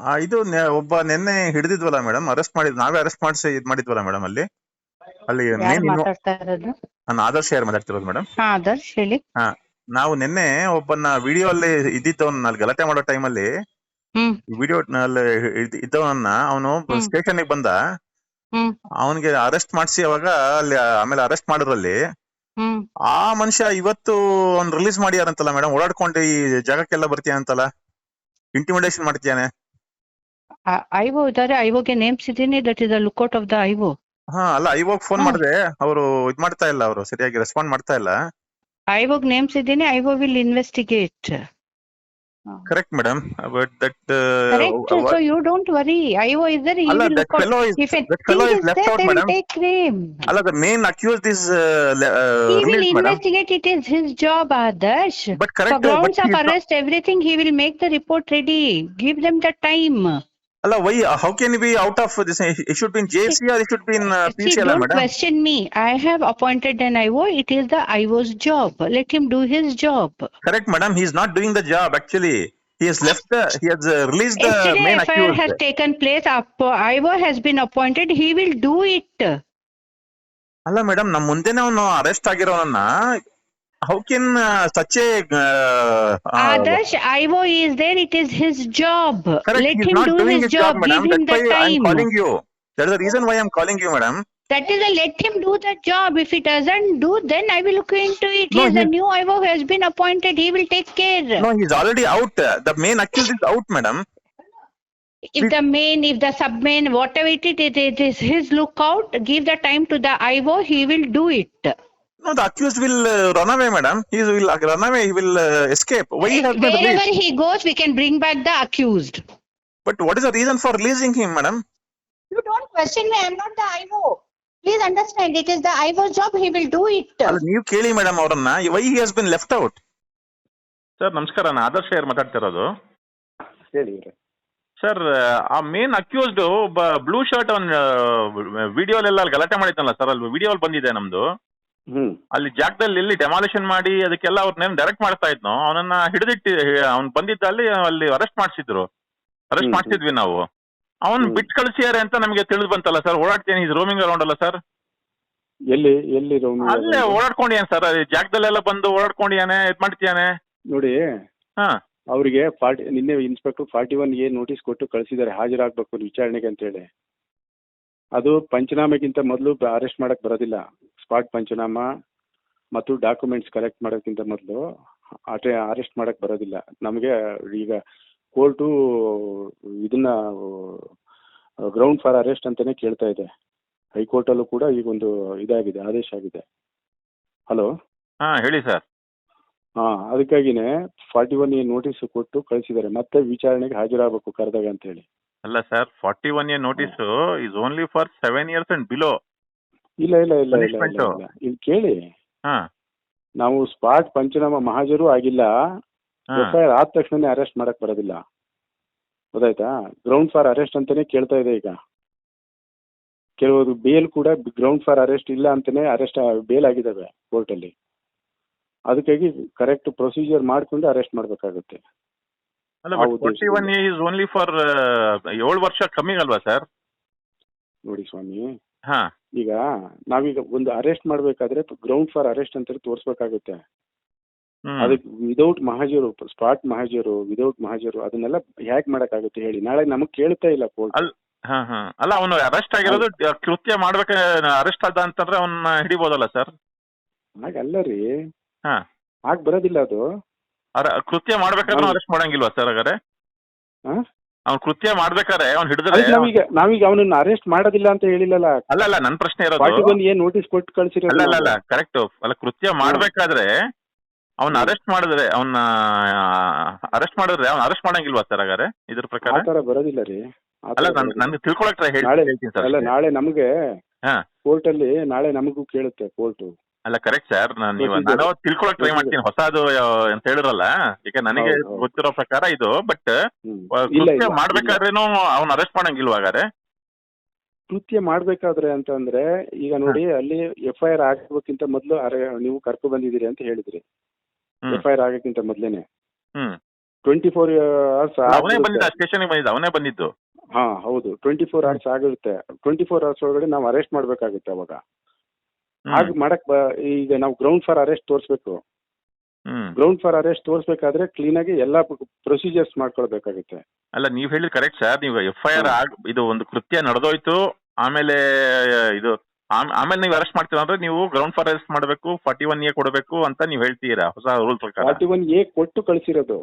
ಆ, ಇದು ನೆ- ಒಬ್ಬ ನಿನ್ನೆ ಹಿಡಿದಿದ್ವಲ್ಲ ಮೇಡಮ್ ಅರೆಸ್ಟ್ ಮಾಡಿದ್ ನಾವೇ ಅರೆಸ್ಟ್ ಮಾಡಿಸಿ ಇದ್ ಮಾಡಿದ್ವಲ್ಲ ಮೇಡಮ್ ಅಲ್ಲಿ. ಅಲ್ಲಿ ಯಾರು ಮೇನ್ ಮಾತಾಡ್ತಾ ಇರೋದು ನಾನು ಆದರ್ಶ ಯಾರು ಮಾತಾಡ್ತಿರೋದು ಮೇಡಮ್ ಹಾ ಆದರ್ಶ್ ಹೇಳಿ. ನಾವು ನಿನ್ನೆ ಒಬ್ಬನ ವಿಡಿಯೋ ಅಲ್ಲಿ ಇದ್ದಿದ್ದವನ್ನ ಅಲ್ಲಿ ಗಲಾಟೆ ಮಾಡೋ ಟೈಮಲ್ಲಿ ಅಲ್ಲಿ ವಿಡಿಯೋ ಅಲ್ಲಿ ಇದ್ದವನನ್ನ ಅವನು ಹ್ಮ್. ಸ್ಟೇಷನ್ ಬಂದ. ಹ್ಮ್. ಅವನಿಗೆ ಅರೆಸ್ಟ್ ಮಾಡಿಸಿ ಅವಾಗ ಅಲ್ಲಿ ಆಮೇಲೆ ಅರೆಸ್ಟ್ ಮಾಡಿದ್ರಲ್ಲಿ. ಹ್ಮ್. ಆ ಮನುಷ್ಯ ಇವತ್ತು ಅವ್ನ್ ರಿಲೀಸ್ ಮಾಡ್ಯಾರಂತಲ್ಲ ಮೇಡಮ್ ಓಡಾಡ್ಕೊಂಡು ಈ ಜಾಗಕ್ಕೆಲ್ಲ ಬರ್ತೀಯಂತಲ್ಲ ಇಂಟಿಮಿಡೇಷನ್ ಮಾಡ್ತೀಯಾನೆ ಐವೋ ಇದಾರೆ ಐವೋಗೆ ನೇಮ್ಸ್ ಇದೀನಿ that is the lookout of the IO ಹಾ ಅಲ್ಲ ಇವಾಗ ಫೋನ್ ಮಾಡಿದ್ರೆ ಮಾಡಿದೆ ಅವರು ಇದ್ ಮಾಡ್ತಾ ಇಲ್ಲ ಅವರು ಸರಿಯಾಗಿ ರೆಸ್ಪಾಂಡ್ ಮಾಡ್ತಾ ಇಲ್ಲ ಐವೋಗ್ ನೇಮ್ಸ್ ಇದೀನಿ IO will investigate correct madam but that so you don't worry IO is there ಅಲ್ಲ will fellow is If that fellow anything is is left there, out, will madam. take name. ಅಲ್ಲ the main accuse this He will release madam investigate. It is his job, Adarsh. But For correct grounds of arrest, everything, he will make the report ready. Give them the time. ಅಲ್ಲ why how can be out of this it should been J C R it should been P See, see ಅಲ್ಲ don't madam question me. I have appointed an IO. It is the IO's job. Let him do his job. Correct madam he is not doing the job actually he has left he has release the Yesterday, main FIR accuse has taken place. Appo- IO has been appointed. He will do it. ಅಲ್ಲ madam ನಮ್ ಮುಂದೆನೆ ಅವನು arrest ಆಗಿರೋನನ್ನ how can uh, such a uh, uh Adarsh IVO is there? It is his job. Correct. Let He's him do his, job. Give him That's the why I'm time. calling you. That is the reason why I'm calling you, madam. That is, a, let him do the job. If he doesn't do, then I will look into it. No, He is he- the new IVO who has been appointed. He will take care. No, he's already out. The main accused is out, madam. If the main, if the sub main, whatever it is, it is his lookout. Give the time to the IVO. He will do it. No the accused will uh, run away madam he will uh, run away he will uh, escape why he has been Wherever released he goes, we can bring back the accused. but what is the reason for releasing him madam You don't question me. I am not the IO. Please understand. It is the IO's job. He will do it. You ನೀವು ಕೇಳಿ madam ಅವರನ್ನ why he has been left out sir ನಮಸ್ಕಾರ ನಾನು ಆದರ್ಶ ಯಾರು ಮಾತಾಡ್ತಿರೋದು ಹೇಳಿ ಇವ್ರೆ sir ಆ ಮೇನ್ ಅಕ್ಯೂಸ್ಡ್ ಒಬ್ಬ ಬ್ಲೂ ಶರ್ಟ್ ಒಂದು ವಿಡಿಯೋಲೆಲ್ಲ ಅಲ್ಲಿ ಗಲಾಟೆ ಮಾಡಿದ್ನಲ್ಲ ಸರ್ ಅಲ್ಲಿ ವಿಡಿಯೋ ಬಂದಿದೆ ನಮ್ದು ಅಲ್ಲಿ ಜಾಗದಲ್ಲಿ ಎಲ್ಲಿ ಡೆಮಾಲಿಷನ್ ಮಾಡಿ ಅದಕ್ಕೆಲ್ಲ ಅವ್ರನ್ನೇನು ಡೈರೆಕ್ಟ್ ಮಾಡ್ತಾ ಇದ್ನೋ ಅವನನ್ನ ಹಿಡಿದಿಟ್ಟು ಅವ್ನು ಬಂದಿದ್ದ ಅಲ್ಲಿ ಅಲ್ಲಿ ಅರೆಸ್ಟ್ ಮಾಡಿಸಿದ್ರು. ಅರೆಸ್ಟ್ ಮಾಡಿಸಿದ್ವಿ ನಾವು. ಅವನ್ ಬಿಟ್ ಬಿಟ್ಟು ಕಳಿಸಿಯಾರೆ ಅಂತ ನಮಗೆ ತಿಳಿದು ಬಂತಲ್ಲ ಸರ್ ಓಡಾಡ್ತೇನೆ ರೋಮಿಂಗ್ ಅರೌಂಡ್ ಅಲ್ಲ ಸರ್ ಎಲ್ಲಿ ಎಲ್ಲಿ ಅಲ್ಲೇ? ಓಡಾಡ್ಕೊಂಡಿಯಾನೆ ಸರ್ ಜಾಗದಲ್ಲೆಲ್ಲ ಬಂದು ಓಡಾಡ್ಕೊಂಡಿಯಾನೆ ಇದ್ ಮಾಡ್ತಿಯಾನೆ. ನೋಡಿ ಹಾ. ಅವರಿಗೆ ಫಾರ್ಟಿ ನಿನ್ನೆ inspector forty one A notice ಕೊಟ್ಟು ಕಳಿಸಿದ್ದಾರೆ ಹಾಜರಾಗಬೇಕು ವಿಚಾರಣೆಗೆ ಅಂತ ಹೇಳಿ. ಅದು ಪಂಚನಾಮೆಗಿಂತ ಮೊದಲು ಅರೆಸ್ಟ್ ಮಾಡಕ್ ಬರೋದಿಲ್ಲ. ಸ್ಪಾಟ್ ಪಂಚನಾಮ ಮತ್ತು ಡಾಕ್ಯುಮೆಂಟ್ಸ್ ಕಲೆಕ್ಟ್ ಮಾಡೋಕ್ಕಿಂತ ಮೊದಲು ಅಟೆ ಅರೆಸ್ಟ್ ಮಾಡಕ್ ಬರೋದಿಲ್ಲ. ನಮಗೆ ಈಗ ಕೋರ್ಟು ಇದನ್ನ ಗ್ರೌಂಡ್ ಫಾರ್ ಅರೆಸ್ಟ್ ಅಂತಾನೆ ಕೇಳ್ತಾ ಇದೆ. ಹೈಕೋರ್ಟಲ್ಲೂ ಕೂಡ ಈಗ ಒಂದು ಇದಾಗಿದೆ ಆದೇಶ ಆಗಿದೆ. ಹಲೋ? ಹಾ ಹೇಳಿ ಸರ್. ಹಾಂ ಅದಕ್ಕಾಗಿನೇ ಫಾರ್ಟಿ ಒನ್ ಎ ನೋಟಿಸ್ ಕೊಟ್ಟು ಕಳಿಸಿದ್ದಾರೆ. ಮತ್ತೆ ವಿಚಾರಣೆಗೆ ಹಾಜರಾಗಬೇಕು ಕರೆದಾಗ ಅಂತ ಹೇಳಿ. ಅಲ್ಲ sir forty one A notice is only for seven years and below ಇಲ್ಲ ಇಲ್ಲ ಇಲ್ಲ ಇಲ್ಲ Punishment. ಕೇಳಿ. ಹಾ. ನಾವು ಸ್ಪಾಟ್ ಪಂಚನಾಮ ಮಹಾಜರು ಆಗಿಲ್ಲ. ಹಾ. ಎಫ್ ಐ ಆರ್ ಆದ ತಕ್ಷಣನೇ ಅರೆಸ್ಟ್ ಮಾಡಕ್ ಬರೋದಿಲ್ಲ. ಗೊತ್ತಾಯ್ತಾ? ಗ್ರೌಂಡ್ ಫಾರ್ ಅರೆಸ್ಟ್ ಅಂತಾನೆ ಕೇಳ್ತಾ ಇದೆ ಈಗ. ಕೆಲವರು ಬೇಲ್ ಕೂಡ ಗ್ರೌಂಡ್ ಫಾರ್ ಅರೆಸ್ಟ್ ಇಲ್ಲ ಅಂತಾನೆ ಅರೆಸ್ಟ್ ಬೇಲ್ ಆಗಿದ್ದಾವೆ ಕೋರ್ಟಲ್ಲಿ ಅದಕ್ಕಾಗಿ ಕರೆಕ್ಟ್ ಪ್ರೊಸೀಜರ್ ಮಾಡ್ಕೊಂಡು ಅರೆಸ್ಟ್ ಮಾಡಬೇಕಾಗುತ್ತೆ. ಅಲ್ಲ forty one is only for ಏಳು ವರ್ಷ ಕಮ್ಮಿ ಅಲ್ವಾ ಸರ್ ನೋಡಿ ಸ್ವಾಮಿ. ಹಾ. ಈಗ ನಾವೀಗ ಒಂದು ಅರೆಸ್ಟ್ ಮಾಡ್ಬೇಕಾದ್ರೆ ಗ್ರೌಂಡ್ ಫಾರ್ ಅರೆಸ್ಟ್ ಅಂತ ತೋರಿಸ್ಬೇಕಾಗುತ್ತೆ. ಅದಕ್ಕೆ ವಿದೌಟ್ ಮಹಾಜರು ಸ್ಪಾಟ್ ಮಹಾಜರು ವಿದೌಟ್ ಮಹಾಜರು ಅದನ್ನೆಲ್ಲ ಹ್ಯಾಕ್ ಮಾಡಕ್ಕಾಗುತ್ತೆ ಹೇಳಿ. ನಾಳೆ ನಮಗ್ ಕೇಳ್ತಾ ಇಲ್ಲ ಕೋರ್ಟ್ ಅಲ್ಲ ಅವನು ಅರೆಸ್ಟ್ ಆಗಿರೋದು ಕೃತ್ಯ ಮಾಡ್ಬೇಕ ಅರೆಸ್ಟ್ ಆದ ಅಂತಂದ್ರೆ ಅವನ್ನ ಹಿಡಿಬೋದಲ್ಲ ಸರ್? ಹಾಗಲ್ಲ ರೀ. ಹಾ. ಆಗ ಬರೋದಿಲ್ಲ ಅದು. ಕೃತ್ಯ ಮಾಡ್ಬೇಕಾದ್ರೆ ಅರೆಸ್ಟ್ ಮಾಡಂಗಿಲ್ವಾ ಸರ್ ಹಾಗಾದ್ರೆ? ಅವ್ನು ಕೃತ್ಯ ಮಾಡ್ಬೇಕಾದ್ರೆ ಅವ್ನು ಹಿಡಿದ್ರೆ ಅದಕ್ಕೆ ನಾವೀಗ ನಾವೀಗ ಅವನನ್ನ ಅರೆಸ್ಟ್ ಮಾಡೋದಿಲ್ಲ ಅಂತ ಹೇಳಿಲ್ಲಲ್ಲ? ಅಲ್ಲ ಅಲ್ಲ ನನ್ ಪ್ರಶ್ನೆ ಇರೋದು ಏನ್ ನೋಟಿಸ್ ಕೊಟ್ಟು ಅಲ್ಲ ಅಲ್ಲ ಅಲ್ಲ ಕರೆಕ್ಟ್ ಅಲ್ಲ ಕೃತ್ಯ ಮಾಡ್ಬೇಕಾದ್ರೆ ಅವ್ನ ಅರೆಸ್ಟ್ ಮಾಡಿದ್ರೆ ಅವನ್ನ ಅರೆಸ್ಟ್ ಮಾಡಿದ್ರೆ ಅವ್ನ ಅರೆಸ್ಟ್ ಮಾಡಂಗಿಲ್ವಾ ಸರ್ ಹಾಗಾದ್ರೆ? ಇದ್ರ ಪ್ರಕಾರ? ಆತರ ಬರೋದಿಲ್ಲ ರೀ. ಆ ಥರ ಅಲ್ಲ ನನ್ ಬರೋದಿಲ್ಲ. ನನ್ಗೆ ತಿಳ್ಕೊಳಕ್ try ನಾಳೆ ಹೇಳ್ತೀನಿ ಸರ್. ಅಲ್ಲ ನಾಳೆ ನಮಗೆ ಹಾ. ಕೋರ್ಟ್ ಅಲ್ಲಿ ನಾಳೆ ನಮಗೂ ಕೇಳುತ್ತೆ ಕೋರ್ಟ್ ಅಲ್ಲ ಕರೆಕ್ಟ್ ಸರ್ ನಾನು ನೀವು Procedure. ನಾನು ತಿಳ್ಕೊಳಕ್ ಟ್ರೈ ಮಾಡ್ತೀನಿ. ಹೊಸದು ಅಂತ ಹೇಳಿರಲ್ಲ ಈಗ ನನಗೆ ಹೌದು, ಹೌದು. ಗೊತ್ತಿರೋ ಪ್ರಕಾರ ಇದು ಬಟ್ ಹ್ಮ್. ಇಲ್ಲ ಕೃತ್ಯ ಇಲ್ಲ ಮಾಡ್ಬೇಕಾದ್ರೇನು ಅವ್ನ ಅರೆಸ್ಟ್ ಮಾಡಂಗಿಲ್ವಾ ಹಾಗಾದ್ರೆ? ಕೃತ್ಯ ಮಾಡ್ಬೇಕಾದ್ರೆ ಅಂತಂದ್ರೆ ಈಗ ನೋಡಿ ಅಲ್ಲಿ ಎಫ್ ಐ ಆರ್ ಆಗಬೇಕಿಂತ ಮೊದಲು ನೀವು ಕರ್ಕೊ ಬಂದಿದ್ದೀರಿ ಅಂತ ಹೇಳಿದ್ರಿ. ಹ್ಮ್. ಎಫ್ ಐ ಆರ್ ಆಗಕ್ಕಿಂತ ಮೊದ್ಲೇನೆ. ಹ್ಮ್. ಟ್ವೆಂಟಿ ಫೋರ್ ಅವರ್ಸ್ ಅವನೇ ಬಂದಿದ್ದ ಸ್ಟೇಷನ್ಗೆ ಬಂದಿದ್ದ ಅವನೇ ಬಂದಿದ್ದು. ಹಾ ಹೌದು. ಟ್ವೆಂಟಿ ಫೋರ್ ಅವರ್ಸ್ ಆಗಿರುತ್ತೆ ಟ್ವೆಂಟಿ ಫೋರ್ ಅವರ್ಸ್ ಒಳಗಡೆ ನಾವು ಅರೆಸ್ಟ್ ಮಾಡ್ಬೇಕಾಗುತ್ತೆ ಅವಾಗ. ಹಾಗೆ ಮಾಡಕ್ ಈಗ ನಾವು ಗ್ರೌಂಡ್ ಫಾರ್ ಅರೆಸ್ಟ್ ತೋರಿಸ್ಬೇಕು. ಗ್ರೌಂಡ್ ಫಾರ್ ಅರೆಸ್ಟ್ ತೋರಿಸ್ಬೇಕಾದ್ರೆ ಆಗಿ ಎಲ್ಲ ಪ್ರೊಸೀಜರ್ಸ್ ಮಾಡ್ಕೊಳ್ಬೇಕಾಗುತ್ತೆ. ಅಲ್ಲ ನೀವ್ ಹೇಳಿದ್ ಕರೆಕ್ಟ್ ಸರ್ ನೀವು ಎಫ್ ಐ ಆರ್ ಆಗ್ ಇದು ಒಂದು ಕೃತ್ಯ ನಡೆದೋಯ್ತು. ಆಮೇಲೆ ಇದು ಆಮೇಲೆ ನೀವು ಅರೆಸ್ಟ್ ಮಾಡ್ತೀರಾ ಅಂದ್ರೆ ನೀವು ಗ್ರೌಂಡ್ ಫಾರ್ ಅರೆಸ್ಟ್ ಮಾಡಬೇಕು ಫಾರ್ಟಿ ಒನ್ ಎ ಕೊಡಬೇಕು ಅಂತ ನೀವು ಹೇಳ್ತೀರಾ? ಹೊಸ ರೂಲ್ ಪ್ರಕಾರ? ಫಾರ್ಟಿ ಒನ್ ಎ ಕೊಟ್ಟು ಕಳಿಸಿರೋದು.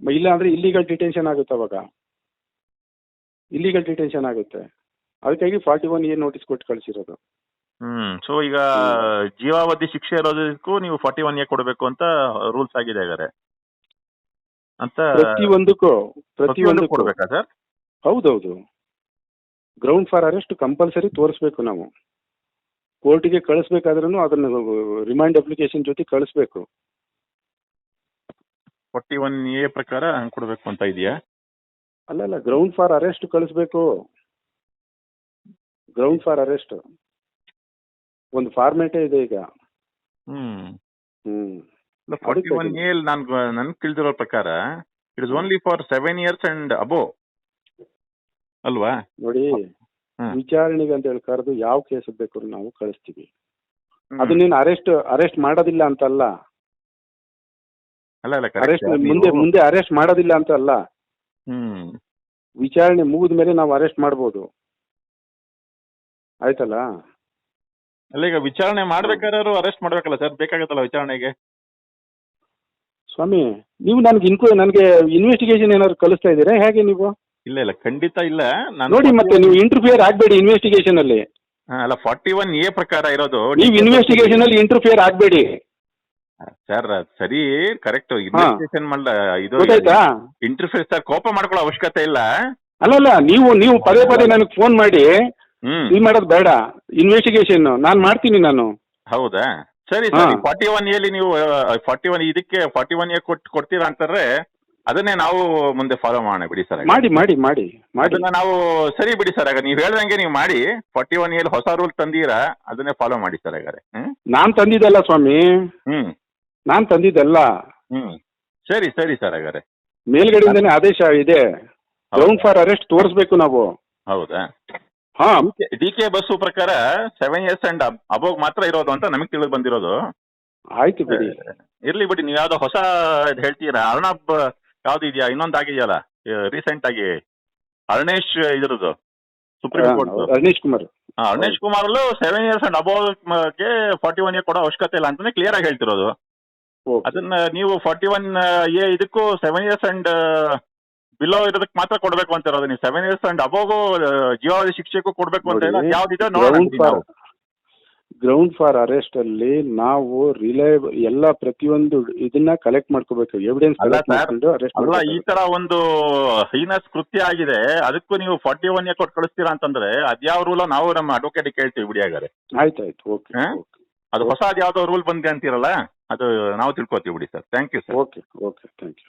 ಇಲ್ಲ ಅಂದ್ರೆ ಇಲ್ಲಿಗಲ್ ಡಿಟೆನ್ಷನ್ ಆಗುತ್ತೆ ಅವಾಗ. ಇಲ್ಲಿಗಲ್ ಡಿಟೆನ್ಷನ್ ಆಗುತ್ತೆ. ಅದಕ್ಕಾಗಿ ಫಾರ್ಟಿ ಒನ್ ಎ ನೋಟಿಸ್ ಕೊಟ್ಟು ಕಳಿಸಿರೋದು. ಹ್ಮ್ ಸೊ ಈಗ ಜೀವಾವಧಿ ಶಿಕ್ಷೆ ಇರೋದಕ್ಕೂ ನೀವು ಫಾರ್ಟಿ ಒನ್ ಎ ಕೊಡಬೇಕು ಅಂತ ರೂಲ್ಸ್ ಆಗಿದೆ ಹಾಗಾದ್ರೆ. ಅಂತ ಪ್ರತಿಯೊಂದಕ್ಕೂ ಪ್ರತಿಯೊಂದು ಕೊಡಬೇಕಾ ಕೊಡ್ಬೇಕಾ ಸರ್ ಹೌದೌದು. ಗ್ರೌಂಡ್ ಫಾರ್ ಅರೆಸ್ಟ್ ಕಂಪಲ್ಸರಿ ತೋರಿಸ್ಬೇಕು ನಾವು. ಕೋರ್ಟಿಗೆ ಕಳಿಸ್ಬೇಕಾದ್ರೂ ಅದನ್ನ ರಿಮೈಂಡ್ ಅಪ್ಲಿಕೇಶನ್ ಜೊತೆ ಕಳಿಸ್ಬೇಕು. ಫಾರ್ಟಿ ಒನ್ ಎ ಪ್ರಕಾರ ಹಂಗ್ ಕೊಡ್ಬೇಕು ಅಂತ ಇದೆಯಾ? ಅಲ್ಲ ಅಲ್ಲ ಗ್ರೌಂಡ್ ಫಾರ್ ಅರೆಸ್ಟ್ ಕಳಿಸ್ಬೇಕು. ಗ್ರೌಂಡ್ ಫಾರ್ ಅರೆಸ್ಟ್ ಒಂದು ಫಾರ್ಮೇಟೇ ಇದೆ ಈಗ. ಹ್ಮ್. ಹ್ಮ್. ಫಾರ್ಟಿ ಒನ್ ಎ ನನ್ ನನ್ ತಿಳಿದಿರೋ ಪ್ರಕಾರ it is only for seven years and above ಅಲ್ವಾ? ನೋಡಿ. ವಿಚಾರಣೆಗೆ ಅಂತ ಹೇಳಿ ಕರೆದು ಯಾವ ಕೇಸ್ ಬೇಕು ನಾವು ಕಳಿಸ್ತೀವಿ. ಅದು ನೀನು ಅರೆಸ್ಟ್ ಅರೆಸ್ಟ್ ಮಾಡೋದಿಲ್ಲ ಅಂತಲ್ಲ. ಅಲ್ಲ ಅಲ್ಲ ಅರೆಸ್ಟ್. ಮುಂದೆ ಮುಂದೆ ಅರೆಸ್ಟ್ ಮಾಡೋದಿಲ್ಲ ಅಂತ ಅಲ್ಲ ಹ್ಮ್. ವಿಚಾರಣೆ ಮುಗಿದ ಮೇಲೆ ನಾವು ಅರೆಸ್ಟ್ ಮಾಡ್ಬೋದು. ಆಯ್ತಲ್ಲ? ಅಲ್ಲ ಈಗ ವಿಚಾರಣೆ ಮಾಡ್ಬೇಕಾದ್ರೂ ಅರೆಸ್ಟ್ ಮಾಡ್ಬೇಕಲ್ಲ ಸರ್ ಬೇಕಾಗತ್ತಲ್ಲ ವಿಚಾರಣೆಗೆ? ಸ್ವಾಮಿ ನೀವು ನನಗೆ ಇನ್ಕ್ವೈ ನನಗೆ ಇನ್ವೆಸ್ಟಿಗೇಷನ್ ಏನಾದ್ರು ಕಳಿಸ್ತಾ ಇದ್ದೀರಾ? ಹೇಗೆ ನೀವು? ಇಲ್ಲ ಇಲ್ಲ ಖಂಡಿತ ಇಲ್ಲ. ನಾನು ನೋಡಿ ಮತ್ತೆ ನೀವು ಇಂಟರ್ಫಿಯರ್ ಆಗಬೇಡಿ ಇನ್ವೆಸ್ಟಿಗೇಷನ್ ಅಲ್ಲಿ. ಹಾ, ಅಲ್ಲ ಫಾರ್ಟಿ ಒನ್ ಎ ಪ್ರಕಾರ ಇರೋದು ನೀವು ಇನ್ವೆಸ್ಟಿಗೇಷನ್ ಅಲ್ಲಿ ಇಂಟರ್ಫಿಯರ್ ಆಗಬೇಡಿ. ಸರ್ ಸರಿ ಕರೆಕ್ಟ್ ಇನ್ವೆಸ್ಟಿಗೇಷನ್ ಮಾಡಲ್ಲ ಇದು ಗೊತ್ತಾಯ್ತಾ? ಇಂಟರ್ಫೇಸ್ ಸರ್ ಕೋಪ ಮಾಡ್ಕೊಳ್ಳೋ ಅವಶ್ಯಕತೆ ಇಲ್ಲ. ಅಲ್ಲಲ್ಲ ನೀವು ನೀವು ಪದೇ ಪದೇ ನನಗೆ ಫೋನ್ ಮಾಡಿ ಹ್ಮ್. ಇದು ಮಾಡೋದು ಬೇಡ. ಇನ್ವೆಸ್ಟಿಗೇಷನ್ ನಾನು ಮಾಡ್ತೀನಿ ನಾನು. ಹೌದಾ? ಸರಿ ಹಾ. ಸರಿ. ಫಾರ್ಟಿ ಒನ್ ಎಲ್ಲಿ ನೀವು ಫಾರ್ಟಿ ಒನ್ ಇದಕ್ಕೆ ಫಾರ್ಟಿ ಒನ್ ಎ ಕೊಟ್ಟು ಕೊಡ್ತೀರಾ ಅಂತಾರೆ ಅದನ್ನೇ ನಾವು ಮುಂದೆ ಫಾಲೋ ಮಾಡೋಣ ಬಿಡಿ ಸರ್ ಮಾಡಿ ಮಾಡಿ ಮಾಡಿ ಮಾಡಿ. ಅದನ್ನ ನಾವು ಸರಿ ಬಿಡಿ ಸರ್ ಆಗ ನೀವು ಹೇಳ್ದಂಗೆ ನೀವು ಮಾಡಿ. ಫಾರ್ಟಿ ಒನ್ ಎಲ್ಲಿ ಹೊಸ ರೂಲ್ ತಂದೀರಾ ಅದನ್ನೇ ಫಾಲೋ ಮಾಡಿ ಸರ್ ಹಾಗಾದ್ರೆ. ಹ್ಮ್? ನಾನ್ ತಂದಿದ್ದಲ್ಲ ಸ್ವಾಮಿ. ಹ್ಮ್. ನಾನ್ ತಂದಿದ್ದಲ್ಲ. ಹ್ಮ್. ಸರಿ ಸರಿ ಸರ್ ಹಾಗಾದ್ರೆ. ಮೇಲ್ಗಡೆಯಿಂದನೇ ಆದೇಶ ಇದೆ. ಗ್ರೌಂಡ್ ಫಾರ್ ಅರೆಸ್ಟ್ ತೋರಿಸ್ಬೇಕು ನಾವು. ಹೌದಾ? ಹಾ. ಡಿ ಕೆ ಬಸ್ಸು ಪ್ರಕಾರ ಸೆವೆನ್ ಇಯರ್ಸ್ ಅಂಡ್ ಅಬೋಗ್ ಮಾತ್ರ ಇರೋದು ಅಂತ ನಮಗೆ ತಿಳಿದು ಬಂದಿರೋದು. ಆಯ್ತು ಬಿಡಿ. ಇರ್ಲಿ ಬಿಡಿ ನೀವು ಯಾವ್ದೋ ಹೊಸ ಇದು ಹೇಳ್ತೀರಾ? ಅರ್ಣಬ್ ಯಾವ್ದು ಇದೆಯಾ? ಇನ್ನೊಂದು ಆಗಿದೆಯಲ್ಲ ರೀಸೆಂಟ್ ಆಗಿ. ಅರ್ಣೇಶ್ ಇದ್ರದ್ದು Supreme Court Arnesh Kumar. Arnesh Kumar seven years and ಅಬೋವ್ಗೆ forty one year ಕೊಡೋ ಅವಶ್ಯಕತೆ ಇಲ್ಲ ಅಂತಾನೆ ಕ್ಲಿಯರ್ ಆಗಿ ಹೇಳ್ತಿರೋದು. ಅದನ್ನ ನೀವು ಫಾರ್ಟಿ ಒನ್ ಎ ಇದಕ್ಕೂ ಸೆವೆನ್ ಇಯರ್ಸ್ ಅಂಡ್ ಬಿಲೋ ಇರೋದಕ್ಕೆ ಮಾತ್ರ ಕೊಡ್ಬೇಕು ಅಂತ ಇರೋದು. ನೀವು ಸೆವೆನ್ ಇಯರ್ಸ್ ಅಂಡ್ ಅಬೋಗು ಜೀವಾವಧಿ ಶಿಕ್ಷೆಗೂ ಕೊಡ್ಬೇಕು ಅಂತ ಇಲ್ಲ ಯಾವ್ದಿದೆ ನೋಡೋಣ ಗ್ರೌಂಡ್ ಫಾರ್ ನಾವು. ಗ್ರೌಂಡ್ ಫಾರ್ ಅರೆಸ್ಟ್ ಅಲ್ಲಿ ನಾವು ರಿಲೇಬಲ್ ಎಲ್ಲ ಪ್ರತಿಯೊಂದು ಇದನ್ನ ಕಲೆಕ್ಟ್ ಮಾಡ್ಕೋಬೇಕು. ಎವಿಡೆನ್ಸ್ ಅಲ್ಲ ಈ ತರ ಒಂದು ಹೀನಸ್ ಕೃತ್ಯ ಆಗಿದೆ. ಅದಕ್ಕೂ ನೀವು ಫಾರ್ಟಿ ಒನ್ ಕೊಟ್ಟು ಕಳಿಸ್ತೀರಾ ಅಂತಂದ್ರೆ ಅದ್ಯಾವ ರೂಲ್ ನಾವು ನಮ್ಮ ಅಡ್ವೊಕೇಟ್ ಕೇಳ್ತೀವಿ ಬಿಡಿ ಹಾಗಾದ್ರೆ. ಆಯ್ತಾಯ್ತು ಓಕೆ? ಅದು ಹೊಸ ಯಾವ್ದೋ ರೂಲ್ ಬಂದಿದೆ ಅಂತೀರಲ್ಲ ಅದು ನಾವು ತಿಳ್ಕೊತೀವಿ ಬಿಡಿ sir thank you sir okay okay thank you